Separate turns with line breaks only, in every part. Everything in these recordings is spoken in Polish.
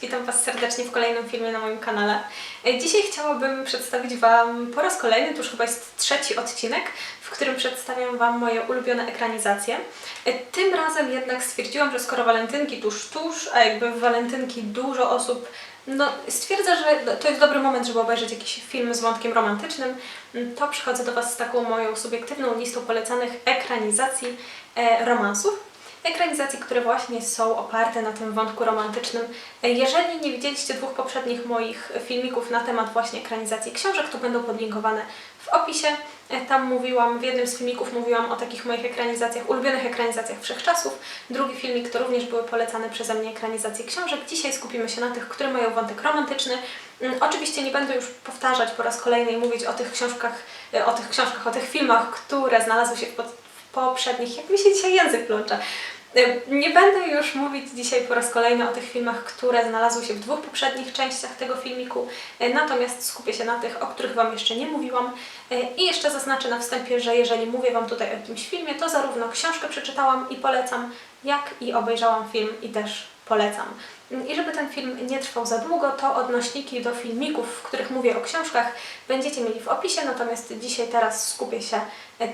witam Was serdecznie w kolejnym filmie na moim kanale. E, Dzisiaj chciałabym przedstawić Wam po raz kolejny, to już chyba jest trzeci odcinek, w którym przedstawiam Wam moje ulubione ekranizacje. E, Tym razem jednak stwierdziłam, że skoro walentynki tuż, tuż, a jakby w walentynki dużo osób no, stwierdza, że to jest dobry moment, żeby obejrzeć jakiś film z wątkiem romantycznym, to przychodzę do Was z taką moją subiektywną listą polecanych ekranizacji e, romansów ekranizacji, które właśnie są oparte na tym wątku romantycznym. Jeżeli nie widzieliście dwóch poprzednich moich filmików na temat właśnie ekranizacji książek, to będą podlinkowane w opisie. Tam mówiłam, w jednym z filmików mówiłam o takich moich ekranizacjach, ulubionych ekranizacjach wszechczasów. Drugi filmik to również były polecane przeze mnie ekranizacje książek. Dzisiaj skupimy się na tych, które mają wątek romantyczny. Mm, Oczywiście nie będę już powtarzać po raz kolejny i mówić o tych książkach, e, o tych książkach, o tych filmach, które znalazły się w poprzednich, jak mi się dzisiaj język plącze. E, Nie będę już mówić dzisiaj po raz kolejny o tych filmach, które znalazły się w dwóch poprzednich częściach tego filmiku, e, natomiast skupię się na tych, o których Wam jeszcze nie mówiłam. E, I jeszcze zaznaczę na wstępie, że jeżeli mówię Wam tutaj o jakimś filmie, to zarówno książkę przeczytałam i polecam, jak i obejrzałam film i też polecam. I żeby ten film nie trwał za długo, to odnośniki do filmików, w których mówię o książkach, będziecie mieli w opisie, natomiast dzisiaj teraz skupię się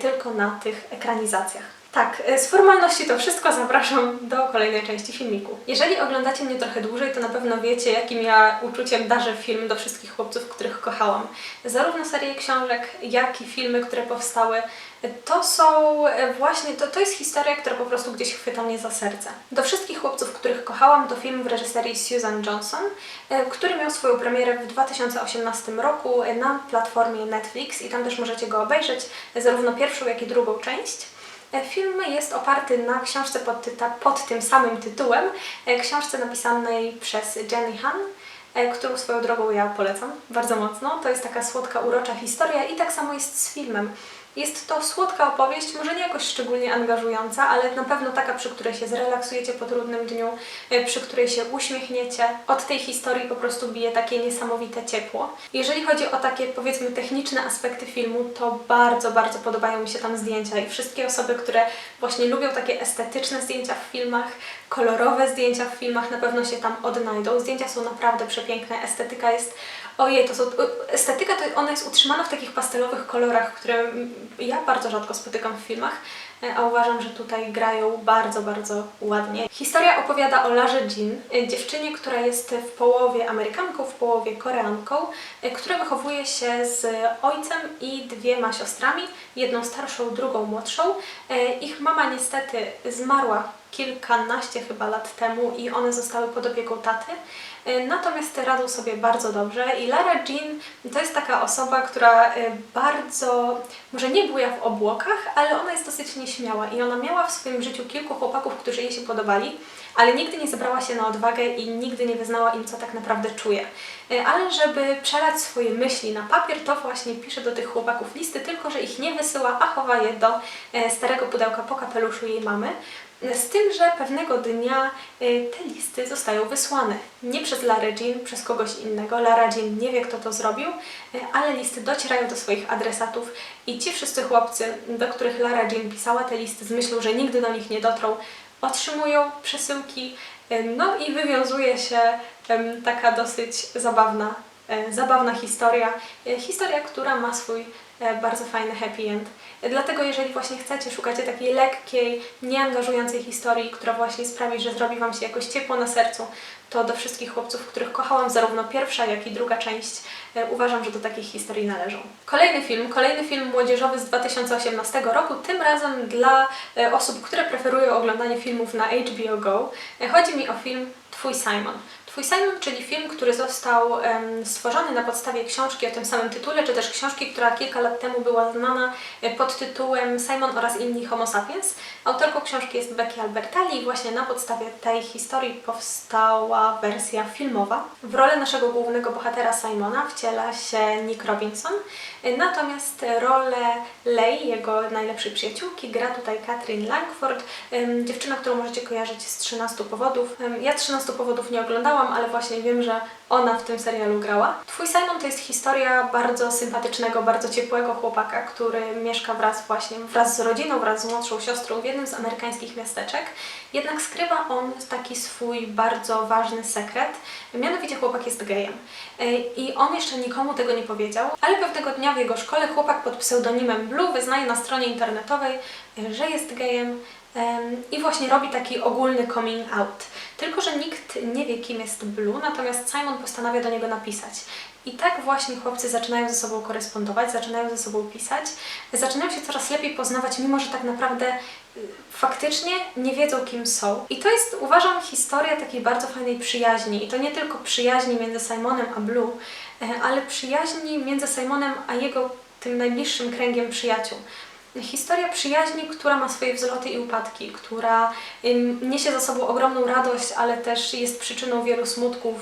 tylko na tych ekranizacjach. Tak, e, z formalności to wszystko, zapraszam do kolejnej części filmiku. Jeżeli oglądacie mnie trochę dłużej, to na pewno wiecie, jakim ja uczuciem darzę film do wszystkich chłopców, których kochałam. Zarówno serię książek, jak i filmy, które powstały, to są e, właśnie, to, to jest historia, która po prostu gdzieś chwyta mnie za serce. Do wszystkich chłopców, których kochałam, to film w reżyserii Susan Johnson, e, który miał swoją premierę w 2018 roku na platformie Netflix i tam też możecie go obejrzeć, zarówno pierwszą, jak i drugą część. E, Film jest oparty na książce pod, pod tym samym tytułem, e, książce napisanej przez Jenny Han, e, którą swoją drogą ja polecam bardzo mocno. To jest taka słodka, urocza historia i tak samo jest z filmem. Jest to słodka opowieść, może nie jakoś szczególnie angażująca, ale na pewno taka, przy której się zrelaksujecie po trudnym dniu, e, przy której się uśmiechniecie. Od tej historii po prostu bije takie niesamowite ciepło. Jeżeli chodzi o takie powiedzmy techniczne aspekty filmu, to bardzo, bardzo podobają mi się tam zdjęcia i wszystkie osoby, które właśnie lubią takie estetyczne zdjęcia w filmach, kolorowe zdjęcia w filmach na pewno się tam odnajdą. Zdjęcia są naprawdę przepiękne, estetyka jest Ojej, to są, estetyka to ona jest utrzymana w takich pastelowych kolorach, które ja bardzo rzadko spotykam w filmach, e, a uważam, że tutaj grają bardzo, bardzo ładnie. Historia opowiada o Larze Jean, e, dziewczynie, która jest w połowie Amerykanką, w połowie Koreanką, e, która wychowuje się z ojcem i dwiema siostrami, jedną starszą, drugą młodszą. Ich mama niestety zmarła kilkanaście chyba lat temu i one zostały pod opieką taty. E, Natomiast radzą sobie bardzo dobrze i Lara Jean to jest taka osoba, która e, bardzo, może nie buja w obłokach, ale ona jest dosyć nieśmiała i ona miała w swoim życiu kilku chłopaków, którzy jej się podobali, ale nigdy nie zebrała się na odwagę i nigdy nie wyznała im, co tak naprawdę czuje. E, Ale żeby przelać swoje myśli na papier, to właśnie pisze do tych chłopaków listy, tylko że ich nie wysyła, a chowa je do starego pudełka po kapeluszu jej mamy. Z tym, że pewnego dnia y, te listy zostają wysłane. Nie przez Lara Jean, przez kogoś innego. Lara Jean nie wie, kto to zrobił, y, ale listy docierają do swoich adresatów i ci wszyscy chłopcy, do których Lara Jean pisała te listy z myślą, że nigdy do nich nie dotrą, otrzymują przesyłki, y, no i wywiązuje się taka dosyć zabawna, e, zabawna historia. Historia, która ma swój bardzo fajny happy end. E, Dlatego jeżeli właśnie chcecie, szukacie takiej lekkiej, nieangażującej historii, która właśnie sprawi, że zrobi Wam się jakoś ciepło na sercu, to do wszystkich chłopców, których kochałam, zarówno pierwsza, jak i druga część, e, uważam, że do takich historii należą. Kolejny film, kolejny film młodzieżowy z 2018 roku, tym razem dla e, osób, które preferują oglądanie filmów na HBO Go. E, Chodzi mi o film Twój Simon. Twój Simon, czyli film, który został em, stworzony na podstawie książki o tym samym tytule, czy też książki, która kilka lat temu była znana e, pod tytułem Simon oraz inni Homo sapiens. Autorką książki jest Becky Albertalli i właśnie na podstawie tej historii powstała wersja filmowa. W rolę naszego głównego bohatera Simona wciela się Nick Robinson, e, natomiast rolę Lei, jego najlepszej przyjaciółki, gra tutaj Katrin Langford, em, dziewczyna, którą możecie kojarzyć z 13 powodów. Em, Ja 13 powodów nie oglądałam, ale właśnie wiem, że ona w tym serialu grała. Twój Simon to jest historia bardzo sympatycznego, bardzo ciepłego chłopaka, który mieszka wraz właśnie, wraz z rodziną, wraz z młodszą siostrą w jednym z amerykańskich miasteczek. Jednak skrywa on taki swój bardzo ważny sekret, mianowicie chłopak jest gejem. E, I on jeszcze nikomu tego nie powiedział, ale pewnego dnia w jego szkole chłopak pod pseudonimem Blue wyznaje na stronie internetowej, że jest gejem em, i właśnie robi taki ogólny coming out. Tylko, że nikt nie wie, kim jest Blue, natomiast Simon postanawia do niego napisać. I tak właśnie chłopcy zaczynają ze sobą korespondować, zaczynają ze sobą pisać, zaczynają się coraz lepiej poznawać, mimo że tak naprawdę y, faktycznie nie wiedzą, kim są. I to jest, uważam, historia takiej bardzo fajnej przyjaźni. I to nie tylko przyjaźni między Simonem a Blue, e, ale przyjaźni między Simonem a jego tym najbliższym kręgiem przyjaciół. Historia przyjaźni, która ma swoje wzloty i upadki, która niesie za sobą ogromną radość, ale też jest przyczyną wielu smutków.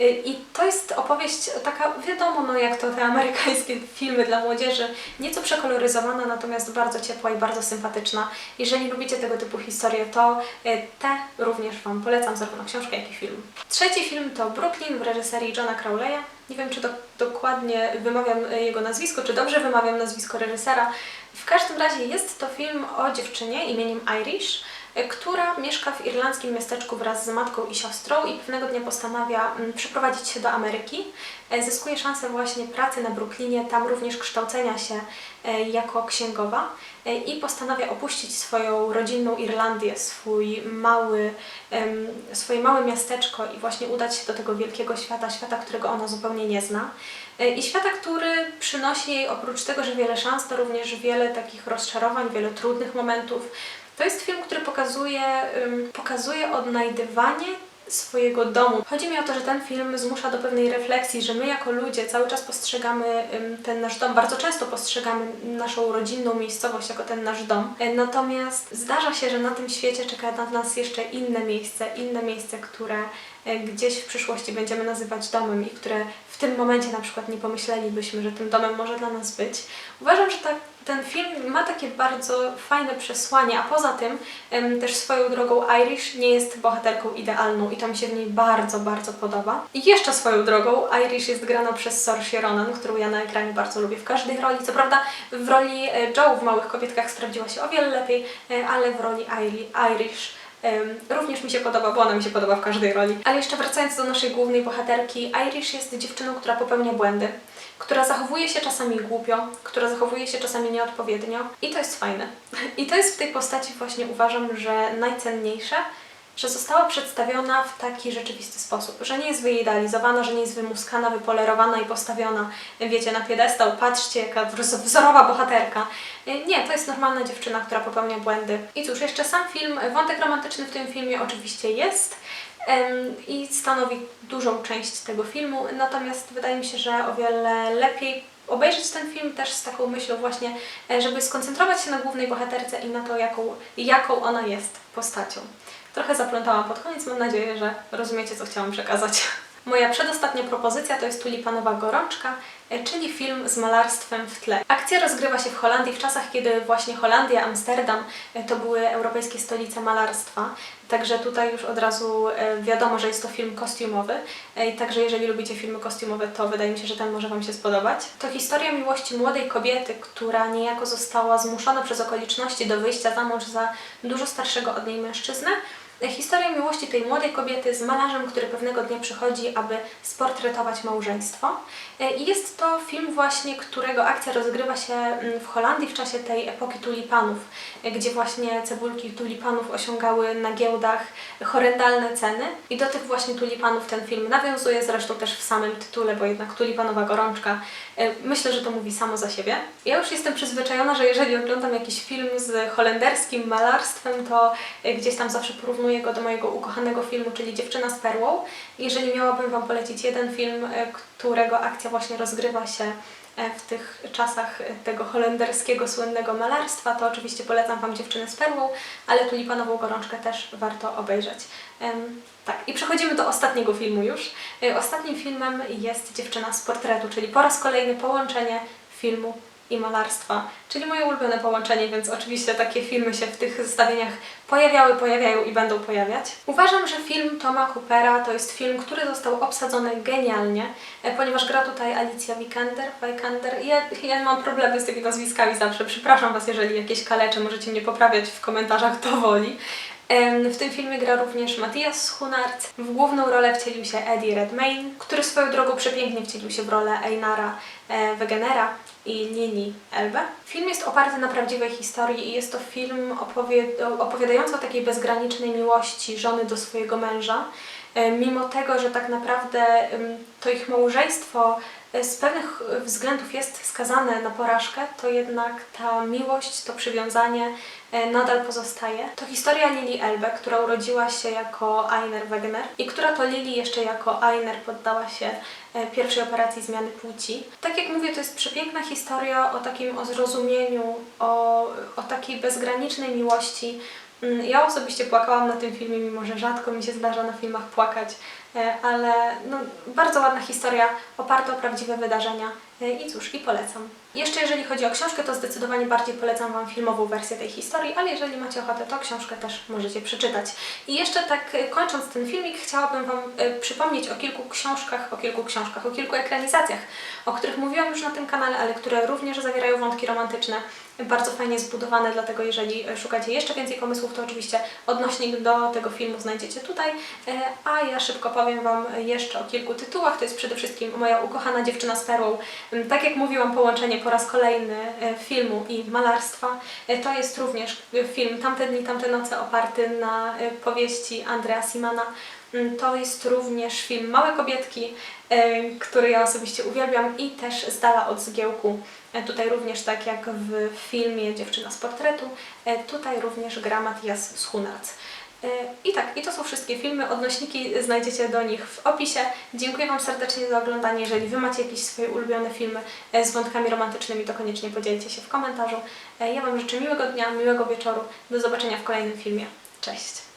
Y, I to jest opowieść taka, wiadomo, no jak to te amerykańskie filmy dla młodzieży, nieco przekoloryzowana, natomiast bardzo ciepła i bardzo sympatyczna. Jeżeli lubicie tego typu historie, to y, te również Wam polecam, zarówno książkę, jak i film. Trzeci film to Brooklyn w reżyserii Johna Crowleya. Nie wiem, czy do, dokładnie wymawiam y, jego nazwisko, czy dobrze wymawiam nazwisko reżysera. W każdym razie jest to film o dziewczynie imieniem Irish, która mieszka w irlandzkim miasteczku wraz z matką i siostrą i pewnego dnia postanawia mm, przeprowadzić się do Ameryki. E, Zyskuje szansę właśnie pracy na Brooklynie, tam również kształcenia się e, jako księgowa e, i postanawia opuścić swoją rodzinną Irlandię, swój mały, swoje małe miasteczko i właśnie udać się do tego wielkiego świata, świata, którego ona zupełnie nie zna. E, I świata, który przynosi jej oprócz tego, że wiele szans, to również wiele takich rozczarowań, wiele trudnych momentów. To jest film, który pokazuje, pokazuje odnajdywanie swojego domu. Chodzi mi o to, że ten film zmusza do pewnej refleksji, że my jako ludzie cały czas postrzegamy ten nasz dom, bardzo często postrzegamy naszą rodzinną miejscowość jako ten nasz dom. E, Natomiast zdarza się, że na tym świecie czeka na nas jeszcze inne miejsce, inne miejsce, które gdzieś w przyszłości będziemy nazywać domem i które w tym momencie na przykład nie pomyślelibyśmy, że tym domem może dla nas być. Uważam, że ta, ten film ma takie bardzo fajne przesłanie, a poza tym też swoją drogą Irish nie jest bohaterką idealną i to mi się w niej bardzo, bardzo podoba. I jeszcze swoją drogą Irish jest grana przez Saoirse Ronan, którą ja na ekranie bardzo lubię w każdej roli. Co prawda w roli e, Joe w Małych Kobietkach sprawdziła się o wiele lepiej, e, ale w roli Iri- Irish Również mi się podoba, bo ona mi się podoba w każdej roli. Ale jeszcze wracając do naszej głównej bohaterki, Irish jest dziewczyną, która popełnia błędy, która zachowuje się czasami głupio, która zachowuje się czasami nieodpowiednio i to jest fajne. I to jest w tej postaci właśnie uważam, że najcenniejsze, że została przedstawiona w taki rzeczywisty sposób, że nie jest wyidealizowana, że nie jest wymuskana, wypolerowana i postawiona, wiecie, na piedestał, patrzcie, jaka wz- wzorowa bohaterka. Nie, to jest normalna dziewczyna, która popełnia błędy. I cóż, jeszcze sam film, wątek romantyczny w tym filmie oczywiście jest i stanowi dużą część tego filmu, natomiast wydaje mi się, że o wiele lepiej obejrzeć ten film też z taką myślą właśnie, e, żeby skoncentrować się na głównej bohaterce i na to, jaką, jaką ona jest postacią. Trochę zaplątałam pod koniec, mam nadzieję, że rozumiecie, co chciałam przekazać. Moja przedostatnia propozycja to jest Tulipanowa Gorączka, e, czyli film z malarstwem w tle. Akcja rozgrywa się w Holandii w czasach, kiedy właśnie Holandia, Amsterdam e, to były europejskie stolice malarstwa. Także tutaj już od razu e, wiadomo, że jest to film kostiumowy. Także jeżeli lubicie filmy kostiumowe, to wydaje mi się, że ten może Wam się spodobać. To historia miłości młodej kobiety, która niejako została zmuszona przez okoliczności do wyjścia za mąż za dużo starszego od niej mężczyznę. Historia miłości tej młodej kobiety z malarzem, który pewnego dnia przychodzi, aby sportretować małżeństwo. E, I jest to film właśnie, którego akcja rozgrywa się mm, w Holandii w czasie tej epoki tulipanów, e, gdzie właśnie cebulki tulipanów osiągały na giełdach horrendalne ceny. I do tych właśnie tulipanów ten film nawiązuje, zresztą też w samym tytule, bo jednak tulipanowa gorączka. e, Myślę, że to mówi samo za siebie. Ja już jestem przyzwyczajona, że jeżeli oglądam jakiś film z holenderskim malarstwem, to gdzieś tam zawsze porównuję go do mojego ukochanego filmu, czyli Dziewczyna z perłą. Jeżeli miałabym Wam polecić jeden film, e, którego akcja właśnie rozgrywa się e, w tych czasach e, tego holenderskiego słynnego malarstwa, to oczywiście polecam Wam Dziewczynę z perłą, ale Tulipanową gorączkę też warto obejrzeć. Tak, i przechodzimy do ostatniego filmu już. Ostatnim filmem jest Dziewczyna z portretu, czyli po raz kolejny połączenie filmu i malarstwa, czyli moje ulubione połączenie, więc oczywiście takie filmy się w tych zestawieniach pojawiały, pojawiają i będą pojawiać. Uważam, że film Toma Hoopera to jest film, który został obsadzony genialnie, e, ponieważ gra tutaj Alicia Vikander, Vikander. Ja, ja mam problemy z tymi nazwiskami zawsze, przepraszam Was, jeżeli jakieś kalecze, możecie mnie poprawiać w komentarzach, kto woli. W tym filmie gra również Matthias Schoenaerts. W główną rolę wcielił się Eddie Redmayne, który swoją drogą przepięknie wcielił się w rolę Einara e, Wegenera i Lili Elbe. Film jest oparty na prawdziwej historii i jest to film opowiadający o takiej bezgranicznej miłości żony do swojego męża. E, Mimo tego, że tak naprawdę to ich małżeństwo z pewnych względów jest skazane na porażkę, to jednak ta miłość, to przywiązanie e, nadal pozostaje. To historia Lili Elbe, która urodziła się jako Einer Wegener i która to Lili jeszcze jako Einer poddała się e, pierwszej operacji zmiany płci. Tak jak mówię, to jest przepiękna historia o takim o zrozumieniu, o, o takiej bezgranicznej miłości. Mm, Ja osobiście płakałam na tym filmie, mimo że rzadko mi się zdarza na filmach płakać, ale no, bardzo ładna historia, oparta o prawdziwe wydarzenia e, i cóż, i polecam. Jeszcze jeżeli chodzi o książkę, to zdecydowanie bardziej polecam Wam filmową wersję tej historii, ale jeżeli macie ochotę, to książkę też możecie przeczytać. I jeszcze tak e, kończąc ten filmik, chciałabym Wam e, przypomnieć o kilku książkach, o kilku książkach, o kilku ekranizacjach, o których mówiłam już na tym kanale, ale które również zawierają wątki romantyczne, bardzo fajnie zbudowane, dlatego jeżeli e, szukacie jeszcze więcej pomysłów, to oczywiście odnośnik do tego filmu znajdziecie tutaj, E, a ja szybko powiem Wam jeszcze o kilku tytułach. To jest przede wszystkim moja ukochana dziewczyna z perłą. Ym, Tak jak mówiłam, połączenie po raz kolejny e, filmu i malarstwa. E, To jest również e, film Tamte dni, tamte noce oparty na powieści Andrea Simana. Ym, To jest również film Małe kobietki, który ja osobiście uwielbiam i też z dala od zgiełku. Tutaj również tak jak w filmie Dziewczyna z portretu, tutaj również gra Matthias Schoenaerts. E, I tak, i to są wszystkie filmy. Odnośniki znajdziecie do nich w opisie. Dziękuję Wam serdecznie za oglądanie. Jeżeli Wy macie jakieś swoje ulubione filmy e, z wątkami romantycznymi, to koniecznie podzielcie się w komentarzu. E, Ja Wam życzę miłego dnia, miłego wieczoru. Do zobaczenia w kolejnym filmie. Cześć!